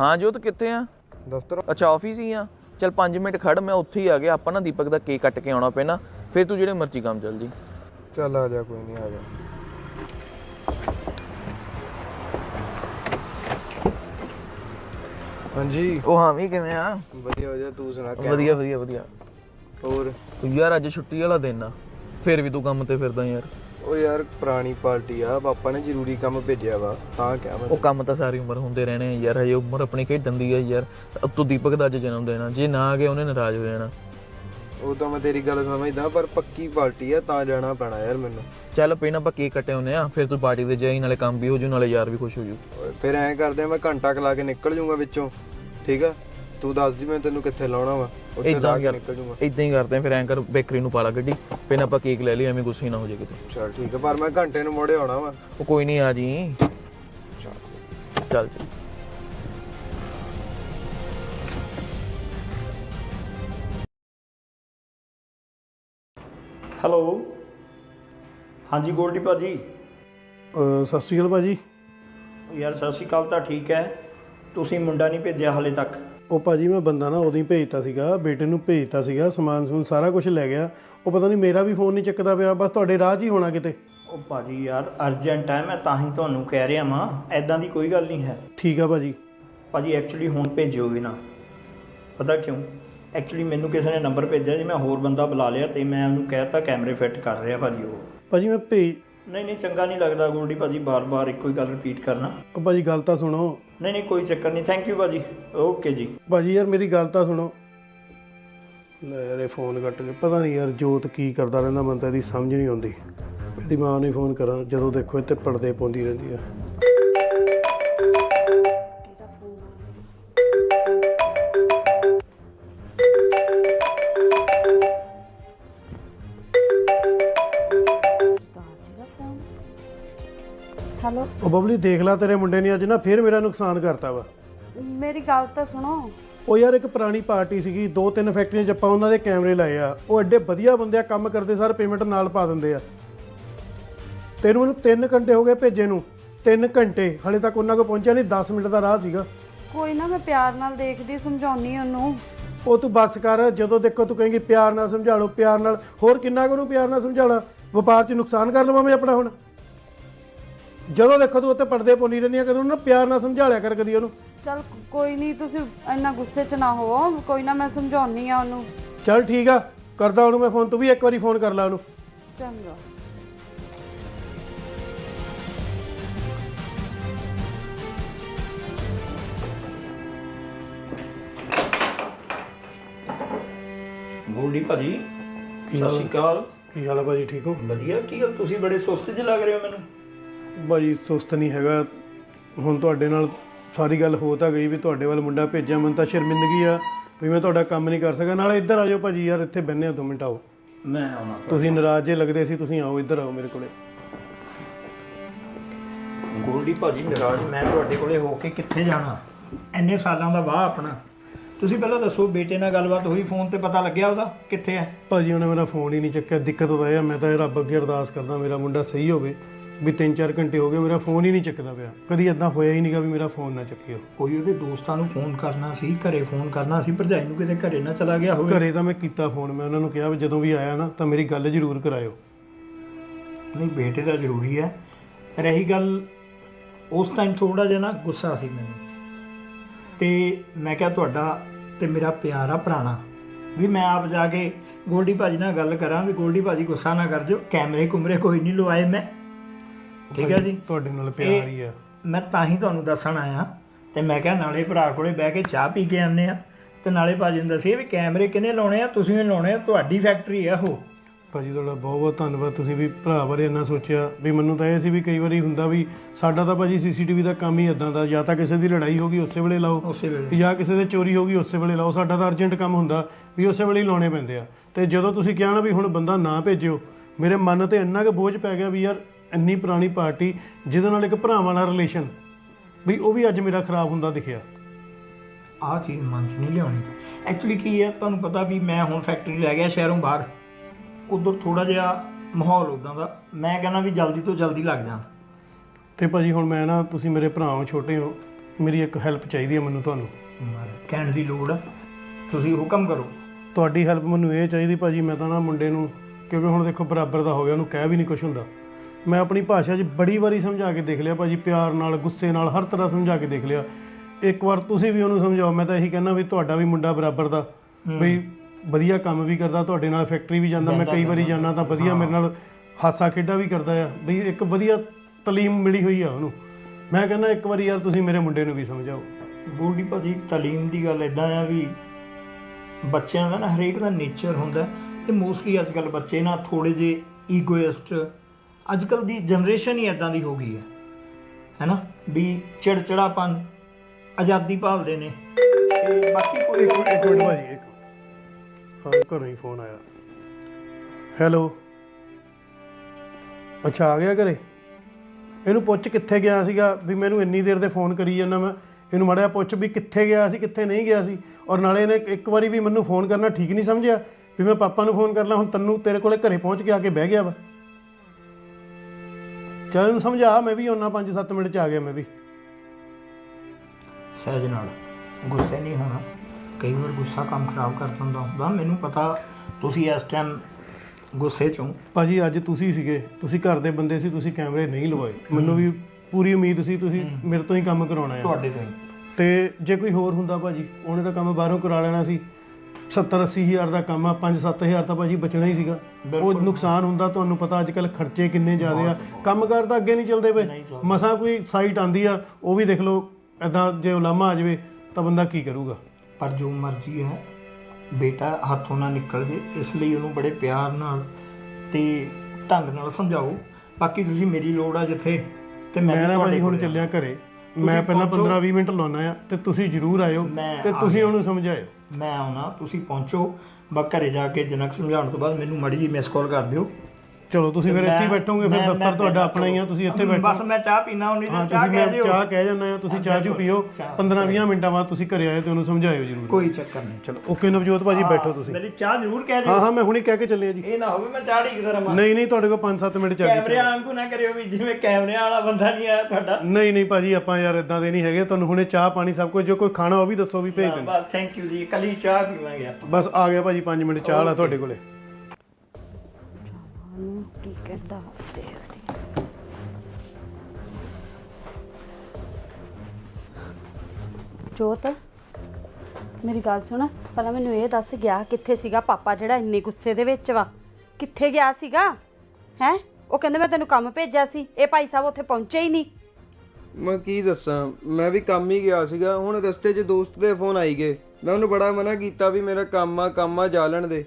ਹਾਂ ਜੋਤ ਕਿੱਥੇ ਆ? ਦਫ਼ਤਰ ਅੱਛਾ ਆਫਿਸ ਹੀ ਆ। ਚਲ 5 ਮਿੰਟ ਖੜ ਮੈਂ ਉੱਥੇ ਹੀ ਆ ਗਿਆ। ਆਪਾਂ ਨਾ ਦੀਪਕ ਦਾ ਕੇਕ ਕੱਟ ਕੇ ਆਉਣਾ ਪੈਣਾ। ਫਿਰ ਤੂੰ ਜਿਹੜੇ ਮਰਜ਼ੀ ਕੰਮ ਚੱਲ ਜੀ। ਚੱਲ ਆ ਜਾ ਕੋਈ ਨਹੀਂ ਆ ਜਾ। ਹਾਂਜੀ। ਉਹ ਹਾਂ ਵੀ ਕਿਵੇਂ ਆ? ਵਧੀਆ ਵਧੀਆ ਤੂੰ ਸੁਣਾ ਕਿਆ ਵਧੀਆ ਵਧੀਆ ਵਧੀਆ। ਹੋਰ? ਯਾਰ ਅੱਜ ਛੁੱਟੀ ਵਾਲਾ ਦਿਨ ਆ। ਫਿਰ ਵੀ ਤੂੰ ਕੰਮ ਤੇ ਫਿਰਦਾ ਯਾਰ। ਉਹ ਯਾਰ ਪੁਰਾਣੀ ਪਾਰਟੀ ਆ ਪਾਪਾ ਨੇ ਜ਼ਰੂਰੀ ਕੰਮ ਭੇਜਿਆ ਵਾ ਤਾਂ ਕਿਹਾ ਮੈਂ। ਉਹ ਕੰਮ ਤਾਂ ਸਾਰੀ ਉਮਰ ਹੁੰਦੇ ਰਹਿਣੇ ਆ ਯਾਰ ਹਜੇ ਉਮਰ ਆਪਣੀ ਖੇਡਣ ਦੀ ਆ ਯਾਰ। ਤੂੰ ਦੀਪਕ ਦਾ ਅੱਜ ਜਨਮ ਦਿਨ ਆ ਜੇ ਨਾ ਆ ਗਿਆ ਉਹਨੇ ਨਾਰਾਜ਼ ਹੋ ਜਾਣਾ। ਉਹ ਤਾਂ ਮੈਂ ਤੇਰੀ ਗੱਲ ਸਮਝਦਾ ਪਰ ਪੱਕੀ ਪਾਰਟੀ ਆ ਤਾਂ ਜਾਣਾ ਪੈਣਾ ਯਾਰ ਮੈਨੂੰ। ਚੱਲ ਪਹਿਲਾਂ ਆਪਾਂ ਕੇਕ ਕੱਟੇ ਹੁੰਨੇ ਆ ਫਿਰ ਤੂੰ ਪਾਰਟੀ ਤੇ ਜਾਈ ਨਾਲੇ ਕੰਮ ਵੀ ਹੋ ਜੂ ਨਾਲੇ ਯਾਰ ਵੀ ਖੁਸ਼ ਹੋ ਜੂ। ਫਿਰ ਐਂ ਕਰਦੇ ਆ ਮੈਂ ਘੰਟਾ ਕੁ ਲਾ ਕੇ ਨਿਕਲ ਜੂੰਗਾ ਵਿੱਚੋਂ ਠੀਕ ਆ? ਤੂੰ ਦੱਸ ਦੀ ਮੈਂ ਤੈਨੂੰ ਕਿੱਥੇ ਲਾਉਣਾ ਵਾ? ਉੱਥੇ ਲਾ ਇਦਾਂ ਕੇ ਨਿਕਲ ਜੂੰਗਾ ਇਦਾਂ ਹੀ ਕਰਦੇ ਆ ਫਿਰ ਐਂ ਕਰ ਬੇਕਰੀ ਨੂੰ ਪਾਲਾ ਗੱਡੀ ਪਹਿਲਾਂ ਆਪਾਂ ਕੇਕ ਲੈ ਲਈ ਐਵੇਂ ਗੁੱਸੇ ਨਾ ਹੋ ਜਾਏ ਕਿਤੇ। ਚਲ ਠੀਕ ਆ ਪਰ ਮੈਂ ਘੰਟੇ ਨੂੰ ਮੋੜੇ ਆਉਣਾ ਵਾ। ਉਹ ਕੋਈ ਨਹੀਂ ਆ ਜੀ। ਚੱਲ ਚੱਲ। ਹੈਲੋ। ਹਾਂਜੀ ਗੋਲਡੀ ਭਾਜੀ। ਅਹ ਸਤਿ ਸ਼੍ਰੀ ਅਕਾਲ ਭਾਜੀ। ਯਾਰ ਸਤਿ ਸ਼੍ਰੀ ਅਕਾਲ ਤਾਂ ਠੀਕ ਹੈ। ਤੁਸੀਂ ਮੁੰਡਾ ਨਹੀਂ ਭੇਜਿਆ ਹਾਲੇ ਤੱਕ। ਉਹ ਭਾਜੀ ਮੈਂ ਬੰਦਾ ਨਾ ਉਦੋਂ ਹੀ ਭੇਜਤਾ ਸੀਗਾ ਬੇਟੇ ਨੂੰ ਭੇਜਤਾ ਸੀਗਾ ਸਮਾਨ ਸਮੂਨ ਸਾਰਾ ਕੁਝ ਲੈ ਗਿਆ। ਉਹ ਪਤਾ ਨਹੀਂ ਮੇਰਾ ਵੀ ਫੋਨ ਨਹੀਂ ਚੱਕਦਾ ਪਿਆ ਬਸ ਤੁਹਾਡੇ ਰਾਹ 'ਚ ਹੀ ਹੋਣਾ ਕਿਤੇ। ਉਹ ਭਾਜੀ ਯਾਰ ਅਰਜੈਂਟ ਹੈ ਮੈਂ ਤਾਂ ਹੀ ਤੁਹਾਨੂੰ ਕਹਿ ਰਿਹਾ ਵਾਂ ਐਦਾਂ ਦੀ ਕੋਈ ਗੱਲ ਨਹੀਂ ਹੈ। ਠੀਕ ਆ ਭਾਜੀ। ਭਾਜੀ ਐਕਚੁਅਲੀ ਹੁਣ ਭੇਜਿਓ ਵੀ ਨਾ। ਪਤਾ ਕਿਉਂ? ਐਕਚੁਅਲੀ ਮੈਨੂੰ ਕਿਸੇ ਨੇ ਨੰਬਰ ਭੇਜਿਆ ਜੀ ਮੈਂ ਹੋਰ ਬੰਦਾ ਬੁਲਾ ਲਿਆ ਤੇ ਮੈਂ ਉਹਨੂੰ ਕਹਿਤਾ ਕੈਮਰੇ ਫਿੱਟ ਕਰ ਰਿਹਾ ਭਾਜੀ ਉਹ। ਭਾਜੀ ਮੈਂ ਭੇਜ ਨਹੀਂ ਨਹੀਂ ਚੰਗਾ ਨਹੀਂ ਲੱਗਦਾ ਗੋਲਡੀ ਭਾਜੀ ਬਾਰ-ਬਾਰ ਇੱਕੋ ਹੀ ਗੱਲ ਰਿਪੀਟ ਕਰਨਾ। ਉਹ ਭਾਜੀ ਗੱਲ ਤਾਂ ਸੁਣੋ ਨਹੀਂ ਨਹੀਂ, ਕੋਈ ਚੱਕਰ ਨਹੀਂ। ਥੈਂਕ ਯੂ ਭਾਜੀ। ਓਕੇ ਜੀ। ਭਾਜੀ ਯਾਰ, ਮੇਰੀ ਗੱਲ ਤਾਂ ਸੁਣੋ। ਲੈ ਯਾਰ, ਇਹ ਫੋਨ ਕੱਟ ਕੇ। ਪਤਾ ਨਹੀਂ ਯਾਰ, ਜੋਤ ਕੀ ਕਰਦਾ ਰਹਿੰਦਾ, ਮੈਨੂੰ ਤਾਂ ਇਹਦੀ ਸਮਝ ਨਹੀਂ ਆਉਂਦੀ। ਇਹਦੀ ਮਾਂ ਨੂੰ ਫੋਨ ਕਰਾਂ, ਜਦੋਂ ਦੇਖੋ ਇੱਥੇ ਪਰਦੇ ਪਾਉਂਦੀ ਰਹਿੰਦੀ ਆ। ਉਹ ਬਬਲੀ ਦੇਖ ਲੈ ਤੇਰੇ ਮੁੰਡੇ ਨੇ ਅੱਜ ਨਾ ਫੇਰ ਮੇਰਾ ਨੁਕਸਾਨ ਕਰਤਾ ਵਾ। ਮੇਰੀ ਗੱਲ ਤਾਂ ਸੁਣੋ। ਉਹ ਯਾਰ ਇੱਕ ਪੁਰਾਣੀ ਪਾਰਟੀ ਸੀਗੀ ਦੋ ਤਿੰਨ ਫੈਕਟਰੀਆਂ 'ਚ ਆਪਾਂ ਉਹਨਾਂ ਦੇ ਕੈਮਰੇ ਲਾਏ ਆ। ਉਹ ਐਡੇ ਵਧੀਆ ਬੰਦੇ ਆ ਕੰਮ ਕਰਦੇ ਸਾਰ ਪੇਮੈਂਟ ਨਾਲ ਪਾ ਦਿੰਦੇ ਆ। ਤੈਨੂੰ ਮੈਨੂੰ 3 ਘੰਟੇ ਹੋ ਗਏ ਭੇਜੇ ਨੂੰ। 3 ਘੰਟੇ ਹਲੇ ਤੱਕ ਉਹਨਾਂ ਕੋਲ ਪਹੁੰਚਿਆ ਨਹੀਂ 10 ਮਿੰਟ ਦਾ ਰਾਹ ਸੀਗਾ। ਕੋਈ ਨਾ ਮੈਂ ਪਿਆਰ ਨਾਲ ਦੇਖਦੀ ਸਮਝਾਉਣੀ ਉਹਨੂੰ। ਉਹ ਤੂੰ ਬੱਸ ਕਰ ਜਦੋਂ ਦੇਖੋ ਤੂੰ ਕਹੇਂਗੀ ਪਿਆਰ ਨਾਲ ਸਮਝਾ ਲਓ ਪਿਆਰ ਨਾਲ ਹੋਰ ਕਿੰਨਾ ਕੁ ਨੂੰ ਪਿਆਰ ਨਾਲ ਸਮਝਾਣਾ ਵਪਾਰ 'ਚ ਨੁਕਸਾਨ ਕਰ ਲਵਾਂ ਮੈਂ ਆਪਣਾ ਹੁਣ। ਜਦੋਂ ਦੇਖੋ ਤੂੰ ਉੱਤੇ ਪਰਦੇ ਪਾਉਣੀ ਰਹਿੰਦੀ ਆ ਕਦੋਂ ਨਾ ਪਿਆਰ ਨਾਲ ਸਮਝਾ ਲਿਆ ਕਰ ਕਦੀ ਉਹਨੂੰ। ਚਲ ਕੋਈ ਨਹੀਂ ਤੁਸੀਂ ਇੰਨਾ ਗੁੱਸੇ 'ਚ ਨਾ ਹੋਵੋ ਕੋਈ ਨਾ ਮੈਂ ਸਮਝਾਉਣੀ ਆ ਉਹਨੂੰ। ਚੱਲ ਠੀਕ ਆ ਕਰਦਾ ਉਹਨੂੰ ਮੈਂ ਫੋਨ ਤੂੰ ਵੀ ਇੱਕ ਵਾਰੀ ਫੋਨ ਕਰ ਲੈ ਉਹਨੂੰ। ਚੰਗਾ। ਗੋਲਡੀ ਭਾਜੀ ਸਤਿ ਸ਼੍ਰੀ ਅਕਾਲ। ਕੀ ਹਾਲ ਆ ਭਾਜੀ ਠੀਕ ਹੋ? ਵਧੀਆ ਕੀ ਗੱਲ ਤੁਸੀਂ ਬੜੇ ਸੁਸਤ ਜਿਹੇ ਲੱਗ ਰਹੇ ਹੋ ਮੈਨੂੰ। ਭਾਜੀ ਸੁਸਤ ਨਹੀਂ ਹੈਗਾ। ਹੁਣ ਤੁਹਾਡੇ ਨਾਲ ਸਾਰੀ ਗੱਲ ਹੋ ਤਾਂ ਗਈ ਵੀ ਤੁਹਾਡੇ ਵੱਲ ਮੁੰਡਾ ਭੇਜਿਆ। ਮੈਨੂੰ ਤਾਂ ਸ਼ਰਮਿੰਦਗੀ ਆ ਵੀ ਮੈਂ ਤੁਹਾਡਾ ਕੰਮ ਨਹੀਂ ਕਰ ਸਕਿਆ। ਨਾਲੇ ਇੱਧਰ ਆ ਜਾਓ ਭਾਜੀ ਯਾਰ ਇੱਥੇ ਬੰਨੇ ਆ ਦੋ ਮਿੰਟ ਆਓ। ਮੈਂ ਆਉਣਾ ਤੁਸੀਂ ਨਾਰਾਜ਼ ਜੇ ਲੱਗਦੇ ਸੀ ਤੁਸੀਂ ਆਓ ਇੱਧਰ ਆਓ ਮੇਰੇ ਕੋਲੇ। ਗੋਲਡੀ ਭਾਜੀ ਨਿਰਾਜ ਮੈਂ ਤੁਹਾਡੇ ਕੋਲੇ ਹੋ ਕੇ ਕਿੱਥੇ ਜਾਣਾ? ਇੰਨੇ ਸਾਲਾਂ ਦਾ ਵਾਹ ਆਪਣਾ। ਤੁਸੀਂ ਪਹਿਲਾਂ ਦੱਸੋ ਬੇਟੇ ਨਾਲ ਗੱਲਬਾਤ ਹੋਈ ਫੋਨ ਤੇ ਪਤਾ ਲੱਗਿਆ ਉਹਦਾ? ਕਿੱਥੇ ਹੈ? ਭਾਜੀ ਉਹਨੇ ਮੇਰਾ ਫੋਨ ਹੀ ਨਹੀਂ ਚੱਕਿਆ। ਦਿੱਕਤ ਇਹ ਆ ਮੈਂ ਤਾਂ ਇਹ ਰੱਬ ਅੱਗੇ ਅਰਦਾਸ ਕਰਦਾ ਮੇਰਾ ਮੁੰਡਾ ਸਹੀ ਹੋਵੇ। ਵੀ 3-4 ਘੰਟੇ ਹੋ ਗਏ ਮੇਰਾ ਫੋਨ ਹੀ ਨਹੀਂ ਚੱਕਦਾ ਪਿਆ। ਕਦੀ ਇਦਾਂ ਹੋਇਆ ਹੀ ਨਹੀਂਗਾ ਵੀ ਮੇਰਾ ਫੋਨ ਨਾ ਚੱਕਿਓ। ਕੋਈ ਉਹਦੇ ਦੋਸਤਾਂ ਨੂੰ ਫੋਨ ਕਰਨਾ ਸੀ ਘਰੇ ਫੋਨ ਕਰਨਾ ਸੀ ਭਰਜਾਈ ਨੂੰ ਕਿਤੇ ਘਰੇ ਨਾ ਚਲਾ ਗਿਆ ਹੋਵੇ? ਘਰੇ ਤਾਂ ਮੈਂ ਕੀਤਾ ਫੋਨ ਮੈਂ ਉਹਨਾਂ ਨੂੰ ਕਿਹਾ ਵੀ ਜਦੋਂ ਵੀ ਆਇਆ ਨਾ ਤਾਂ ਮੇਰੀ ਗੱਲ ਜ਼ਰੂਰ ਕਰਾਇਓ। ਨਹੀਂ ਬੇਟੇ ਦਾ ਜ਼ਰੂਰੀ ਹੈ। ਰਹੀ ਗੱਲ ਉਸ ਟਾਈਮ ਥੋੜਾ ਜਿਹਾ ਨਾ ਗੁੱਸਾ ਸੀ ਮੈਨੂੰ। ਤੇ ਮੈਂ ਕਿਹਾ ਤੁਹਾਡਾ ਤੇ ਮੇਰਾ ਪਿਆਰ ਆ ਪੁਰਾਣਾ ਵੀ ਮੈਂ ਆਪ ਜਾ ਕੇ ਗੋਲਡੀ ਭਾਜੀ ਨਾਲ ਗੱਲ ਕਰਾਂ ਵੀ ਗੋਲਡੀ ਭਾਜੀ ਗੁੱਸਾ ਨਾ ਕਰ ਜੋ ਕੈਮਰੇ ਕੁਮਰੇ ਕੋਈ ਨਹੀਂ ਲਵਾਏ ਮੈਂ। ਠੀਕ ਹੈ ਜੀ? ਤੁਹਾਡੇ ਨਾਲ ਪਿਆਰ ਹੀ ਆ। ਮੈਂ ਤਾਂ ਹੀ ਤੁਹਾਨੂੰ ਦੱਸਣ ਆਇਆ ਤੇ ਮੈਂ ਕਿਹਾ ਨਾਲੇ ਭਰਾ ਕੋਲੇ ਬਹਿ ਕੇ ਚਾਹ ਪੀ ਕੇ ਆਉਂਦੇ ਆ ਤੇ ਨਾਲੇ ਭਾਜੀ ਨੂੰ ਦੱਸੀਏ ਵੀ ਕੈਮਰੇ ਕਿਹਨੇ ਲਾਉਣੇ ਆ ਤੁਸੀਂ ਹੀ ਲਾਉਣੇ ਆ ਤੁਹਾਡੀ ਫੈਕਟਰੀ ਆ ਉਹ। ਭਾਜੀ ਤੁਹਾਡਾ ਬਹੁਤ ਬਹੁਤ ਧੰਨਵਾਦ। ਤੁਸੀਂ ਵੀ ਭਰਾ ਬਾਰੇ ਇੰਨਾ ਸੋਚਿਆ ਵੀ ਮੈਨੂੰ ਤਾਂ ਇਹ ਸੀ ਵੀ ਕਈ ਵਾਰੀ ਹੁੰਦਾ ਵੀ ਸਾਡਾ ਤਾਂ ਭਾਜੀ ਸੀਸੀਟੀਵੀ ਦਾ ਕੰਮ ਹੀ ਇਦਾਂ ਦਾ ਜਾਂ ਤਾਂ ਕਿਸੇ ਦੀ ਲੜਾਈ ਹੋ ਗਈ ਉਸੇ ਵੇਲੇ ਲਾਓ। ਉਸੇ ਵੇਲੇ। ਜਾਂ ਕਿਸੇ ਦੇ ਚੋਰੀ ਹੋ ਗਈ ਉਸੇ ਵੇਲੇ ਲਾਓ। ਸਾਡਾ ਤਾਂ ਅਰਜੈਂਟ ਕੰਮ ਹੁੰਦਾ ਵੀ ਉਸੇ ਵੇਲੇ ਹੀ ਲਾਉਣੇ ਪੈਂਦੇ ਆ। ਤੇ ਜਦੋਂ ਤੁਸੀਂ ਕਿਹਾ ਨਾ ਵੀ ਹੁਣ ਬੰਦਾ ਨਾ ਭੇਜਿਓ ਮੇਰੇ ਮਨ ਤੇ ਇੰਨਾ ਕੁ ਬੋਝ ਪੈ ਗਿਆ ਵੀ ਯਾਰ ਇੰਨੀ ਪੁਰਾਣੀ ਪਾਰਟੀ ਜਿਹਦੇ ਨਾਲ ਇੱਕ ਭਰਾਵਾਂ ਵਾਲਾ ਰਿਲੇਸ਼ਨ ਵੀ ਉਹ ਵੀ ਅੱਜ ਮੇਰਾ ਖਰਾਬ ਹੁੰਦਾ ਦਿਖਿਆ। ਆਹ ਚੀਜ਼ ਮਨ 'ਚ ਨਹੀਂ ਲਿਆਉਣੀ। ਐਕਚੁਅਲੀ ਕੀ ਹੈ ਤੁਹਾਨੂੰ ਪਤਾ ਵੀ ਮੈਂ ਹੁਣ ਫੈਕਟਰੀ ਲੈ ਗਿਆ ਸ਼ਹਿਰੋਂ ਬਾਹਰ। ਉਧਰ ਥੋੜਾ ਜਿਹਾ ਮਾਹੌਲ ਉਦਾਂ ਦਾ। ਮੈਂ ਕਹਿੰਦਾ ਵੀ ਜਲਦੀ ਤੋਂ ਜਲਦੀ ਲੱਗ ਜਾਣ। ਤੇ ਭਾਜੀ ਹੁਣ ਮੈਂ ਨਾ ਤੁਸੀਂ ਮੇਰੇ ਭਰਾ ਹੋ ਛੋਟੇ ਹੋ ਮੇਰੀ ਇੱਕ ਹੈਲਪ ਚਾਹੀਦੀ ਹੈ ਮੈਨੂੰ ਤੁਹਾਨੂੰ। ਕਹਿਣ ਦੀ ਲੋੜ ਹੈ ਤੁਸੀਂ ਹੁਕਮ ਕਰੋ। ਤੁਹਾਡੀ ਹੈਲਪ ਮੈਨੂੰ ਇਹ ਚਾਹੀਦੀ ਭਾਜੀ ਮੈਂ ਤਾਂ ਨਾ ਮੁੰਡੇ ਨੂੰ ਕਿਉਂਕਿ ਹੁਣ ਦੇਖੋ ਬਰਾਬਰ ਦਾ ਹੋ ਗਿਆ ਉਹਨੂੰ ਕਹਿ ਵੀ ਨਹੀਂ ਕੁਝ ਹੁੰਦਾ। ਮੈਂ ਆਪਣੀ ਭਾਸ਼ਾ 'ਚ ਬੜੀ ਵਾਰੀ ਸਮਝਾ ਕੇ ਦੇਖ ਲਿਆ ਭਾਜੀ ਪਿਆਰ ਨਾਲ ਗੁੱਸੇ ਨਾਲ ਹਰ ਤਰ੍ਹਾਂ ਸਮਝਾ ਕੇ ਦੇਖ ਲਿਆ। ਇੱਕ ਵਾਰ ਤੁਸੀਂ ਵੀ ਉਹਨੂੰ ਸਮਝਾਓ ਮੈਂ ਤਾਂ ਇਹੀ ਕਹਿੰਦਾ ਵੀ ਤੁਹਾਡਾ ਵੀ ਮੁੰਡਾ ਬਰਾਬਰ ਦਾ ਬਈ ਵਧੀਆ ਕੰਮ ਵੀ ਕਰਦਾ ਤੁਹਾਡੇ ਨਾਲ ਫੈਕਟਰੀ ਵੀ ਜਾਂਦਾ ਮੈਂ ਕਈ ਵਾਰੀ ਜਾਂਦਾ। ਤਾਂ ਵਧੀਆ ਮੇਰੇ ਨਾਲ ਹਾਸਾ ਖੇਡਾ ਵੀ ਕਰਦਾ ਆ। ਬਈ ਇੱਕ ਵਧੀਆ ਤਾਲੀਮ ਮਿਲੀ ਹੋਈ ਆ ਉਹਨੂੰ। ਮੈਂ ਕਹਿੰਦਾ ਇੱਕ ਵਾਰੀ ਯਾਰ ਤੁਸੀਂ ਮੇਰੇ ਮੁੰਡੇ ਨੂੰ ਵੀ ਸਮਝਾਓ। ਗੋਲਡੀ ਭਾਜੀ ਤਾਲੀਮ ਦੀ ਗੱਲ ਇਦਾਂ ਆ ਵੀ ਬੱਚਿਆਂ ਦਾ ਨਾ ਹਰੇਕ ਦਾ ਨੇਚਰ ਹੁੰਦਾ ਤੇ ਮੋਸਟਲੀ ਅੱਜ ਕੱਲ ਬੱਚੇ ਨਾ ਥੋੜੇ ਜੇ ਈਗੋਇਸਟ ਅੱਜ ਕੱਲ ਦੀ ਜਨਰੇਸ਼ਨ ਹੀ ਇਦਾਂ ਦੀ ਹੋ ਗਈ ਹੈ। ਹੈਨਾ? ਵੀ ਚਿੜਚਿੜਾਪਨ, ਆਜ਼ਾਦੀ ਭਾਲਦੇ ਨੇ। ਤੇ ਬਾਕੀ ਕੋਈ ਇੱਕ ਮਿੰਟ ਇੱਕ ਮਿੰਟ ਭਾਜੀ, ਇੱਕ ਹਾਂ, ਘਰੋਂ ਹੀ ਫੋਨ ਆਇਆ। ਹੈਲੋ ਅੱਛਾ, ਆ ਗਿਆ ਘਰੇ? ਇਹਨੂੰ ਪੁੱਛ ਕਿੱਥੇ ਗਿਆ ਸੀਗਾ ਵੀ ਮੈਨੂੰ ਇੰਨੀ ਦੇਰ ਦੇ ਫੋਨ ਕਰੀ ਜਾਂਦਾ ਮੈਂ? ਇਹਨੂੰ ਮੜਿਆ ਪੁੱਛ ਵੀ ਕਿੱਥੇ ਗਿਆ ਸੀ, ਕਿੱਥੇ ਨਹੀਂ ਗਿਆ ਸੀ? ਔਰ ਨਾਲੇ ਇਹਨੇ ਇੱਕ ਵਾਰੀ ਵੀ ਮੈਨੂੰ ਫੋਨ ਕਰਨਾ ਠੀਕ ਨਹੀਂ ਸਮਝਿਆ ਵੀ ਮੈਂ ਪਾਪਾ ਨੂੰ ਫੋਨ ਕਰ ਲਾਂ ਹੁਣ ਤੈਨੂੰ ਤੇਰੇ ਕੋਲੇ ਘਰੇ ਪਹੁੰਚ ਕੇ ਆ ਕੇ ਬਹਿ ਗਿਆ ਵਾ। ਚੱਲ ਇਹਨੂੰ ਸਮਝਾ ਮੈਂ ਵੀ ਉਹਨਾਂ 5-7 ਮਿੰਟ ਚ ਆ ਗਿਆ ਮੈਂ ਵੀ। ਸਹਿਜ ਨਾਲ ਗੁੱਸੇ ਨਹੀਂ ਹੋਣਾ। ਕਈ ਵਾਰ ਗੁੱਸਾ ਕੰਮ ਖਰਾਬ ਕਰ ਦਿੰਦਾ ਹੁੰਦਾ। ਮੈਨੂੰ ਪਤਾ ਤੁਸੀਂ ਇਸ ਟਾਈਮ ਗੁੱਸੇ ਚੋਂ ਭਾਜੀ ਅੱਜ ਤੁਸੀਂ ਸੀਗੇ। ਤੁਸੀਂ ਘਰ ਦੇ ਬੰਦੇ ਸੀ ਤੁਸੀਂ ਕੈਮਰੇ ਨਹੀਂ ਲਵਾਏ। ਮੈਨੂੰ ਵੀ ਪੂਰੀ ਉਮੀਦ ਸੀ ਤੁਸੀਂ ਮੇਰੇ ਤੋਂ ਹੀ ਕੰਮ ਕਰਾਉਣਾ ਆ। ਤੁਹਾਡੇ ਤੋਂ ਹੀ। ਤੇ ਜੇ ਕੋਈ ਹੋਰ ਹੁੰਦਾ ਭਾਜੀ ਉਹਨੇ ਤਾਂ ਕੰਮ ਬਾਹਰੋਂ ਕਰਾ ਲੈਣਾ ਸੀ। 70 80 ਹਜ਼ਾਰ ਦਾ ਕੰਮ ਆ 5 ਹਜ਼ਾਰ ਤਾਂ ਭਾਜੀ ਬਚਣਾ ਹੀ ਸੀਗਾ। ਉਹ ਨੁਕਸਾਨ ਹੁੰਦਾ ਤੁਹਾਨੂੰ ਪਤਾ ਅੱਜ ਕੱਲ ਖਰਚੇ ਕਿੰਨੇ ਜ਼ਿਆਦੇ ਆ। ਕੰਮਕਾਰ ਤਾਂ ਅੱਗੇ ਨਹੀਂ ਚੱਲਦੇ ਪਏ। ਮਸਾਂ ਕੋਈ ਸਾਈਟ ਆਂਦੀ ਆ ਉਹ ਵੀ ਦੇਖ ਲਓ ਐਦਾਂ ਜੇ ਉਲਾਮਾ ਆ ਜਾਵੇ ਤਾਂ ਬੰਦਾ ਕੀ ਕਰੂਗਾ? ਪਰ ਜੋ ਮਰਜ਼ੀ ਹੈ ਬੇਟਾ ਹੱਥੋਂ ਨਾ ਨਿਕਲ ਜੇ ਇਸ ਲਈ ਉਹਨੂੰ ਬੜੇ ਪਿਆਰ ਨਾਲ ਤੇ ਢੰਗ ਨਾਲ ਸਮਝਾਓ। ਬਾਕੀ ਤੁਸੀਂ ਮੇਰੀ ਲੋੜ ਆ ਜਿੱਥੇ ਤੇ ਮੈਂ ਨਾ ਭਾਜੀ ਹੁਣ। ਚੱਲਿਆ ਘਰੇ। ਮੈਂ ਪਹਿਲਾਂ ਪਹੁੰਚੋ। 15 20 ਮਿੰਟ ਲਾਉਣਾ ਆ ਤੇ ਤੁਸੀਂ ਜ਼ਰੂਰ ਆਇਓ ਤੇ ਤੁਸੀਂ। ਉਹਨੂੰ ਸਮਝਾਇਓ। ਮੈਂ ਆਉਣਾ, ਤੁਸੀਂ ਪਹੁੰਚੋ ਬਾ ਘਰੇ ਜਾ ਕੇ ਜਨਕ ਸਮਝਾਉਣ ਤੋਂ ਬਾਅਦ ਮੈਨੂੰ ਮੜੀ ਜੀ ਮਿਸ ਕਾਲ ਕਰ ਦਿਓ। ਚਲੋ ਤੁਸੀਂ ਫਿਰ ਇੱਥੇ ਹੀ ਬੈਠੋਗੇ ਫਿਰ ਦਫ਼ਤਰ ਤੁਹਾਡਾ ਆਪਣਾ ਹੀ ਆ ਤੁਸੀਂ ਇੱਥੇ ਬੈਠੋ। ਬਸ ਮੈਂ ਚਾਹ ਪੀਣਾ ਹੁੰਨੀ ਹਾਂ ਤੇ ਚਾਹ ਕਹਿ ਦਿਓ। ਚਾਹ ਕਹਿ ਜਾਂਦਾ ਆ ਤੁਸੀਂ ਚਾਹ ਚੂ ਪੀਓ। ਚਾਹ। 15 20 ਮਿੰਟਾਂ ਬਾਅਦ ਤੁਸੀਂ ਘਰੇ ਆਏ ਤੇ ਉਹਨੂੰ ਸਮਝਾਇਓ ਜ਼ਰੂਰ। ਕੋਈ ਚੱਕਰ ਨਹੀਂ ਚਲੋ। ਓਕੇ ਨਵਜੋਤ ਭਾਜੀ ਬੈਠੋ ਤੁਸੀਂ। ਮੇਰੀ ਚਾਹ ਜ਼ਰੂਰ ਕਹਿ ਹਾਂ ਦਿਓ। ਹਾਂ ਮੈਂ ਹੁਣੀ ਕਹਿ ਕੇ ਚੱਲਿਆ ਜੀ। ਇਹ ਨਾ ਹੋਵੇ ਮੈਂ ਚਾਹ ਢੀਕਦਾ ਰਵਾਂ। ਨਹੀਂ ਨਹੀਂ ਤੁਹਾਡੇ ਕੋਲ 5-7 ਮਿੰਟ ਚੱਲ ਕੈਮਰੇ ਵਾਂਗੂ ਨਾ ਕਰਿਓ ਵੀ ਜਿਵੇਂ ਕੈਮਰਿਆਂ ਵਾਲਾ ਬੰਦਾ ਨਹੀਂ ਆਇਆ ਤੁਹਾਡਾ। ਨਹੀਂ ਨਹੀਂ ਭਾਜੀ ਆਪਾਂ ਯਾਰ ਇਦਾਂ ਦੇ ਨਹੀਂ ਹੈਗੇ। ਤੁਹਾਨੂੰ ਹੁਣੇ ਚਾਹ ਪਾਣੀ ਸਭ ਕੁਝ ਜੋ ਕੋਈ ਖਾਣਾ ਉਹ ਵੀ ਦੱਸੋ ਵੀ ਭੇਜ ਹਾਂ, ਦੇਣਾ ਬਸ ਥੈਂਕ ਯੂ ਜੀ। ਕੱਲੀ ਚਾਹ ਪੀਵਾਂਗੇ ਆਪਾਂ। ਬਸ ਆ ਗਿਆ ਭਾਜੀ 5 ਮਿੰਟ ਚਾਹ ਵਾਲਾ ਤੁਹਾਡੇ ਕੋਲੇ। ਨੂੰ ਕੀ ਕਹਿੰਦਾ ਦੇਖਦੀ। ਜੋਤ, ਮੇਰੀ ਗੱਲ ਸੁਣ। ਪਹਿਲਾਂ ਮੈਨੂੰ ਇਹ ਦੱਸ, ਗਿਆ ਕਿੱਥੇ ਸੀਗਾ ਪਾਪਾ ਜਿਹੜਾ ਇੰਨੇ ਗੁੱਸੇ ਦੇ ਵਿੱਚ ਵਾ? ਕਿੱਥੇ ਗਿਆ ਸੀਗਾ? ਹੈ? ਉਹ ਕਹਿੰਦੇ ਮੈਂ ਤੈਨੂੰ ਕੰਮ ਭੇਜਿਆ ਸੀ। ਇਹ ਭਾਈ ਸਾਹਿਬ ਉੱਥੇ ਪਹੁੰਚੇ ਹੀ ਨਹੀਂ। ਮੈਂ ਕੀ ਦੱਸਾਂ? ਮੈਂ ਵੀ ਕੰਮ ਹੀ ਗਿਆ ਸੀਗਾ। ਹੁਣ ਰਸਤੇ 'ਚ ਦੋਸਤ ਦੇ ਫੋਨ ਆਈ ਗਏ। ਮੈਂ ਉਹਨੂੰ ਬੜਾ ਮਨਾ ਕੀਤਾ ਵੀ ਮੇਰਾ ਕੰਮ ਆ ਕੰਮ ਆ ਜਾ ਲੈਣ ਦੇ।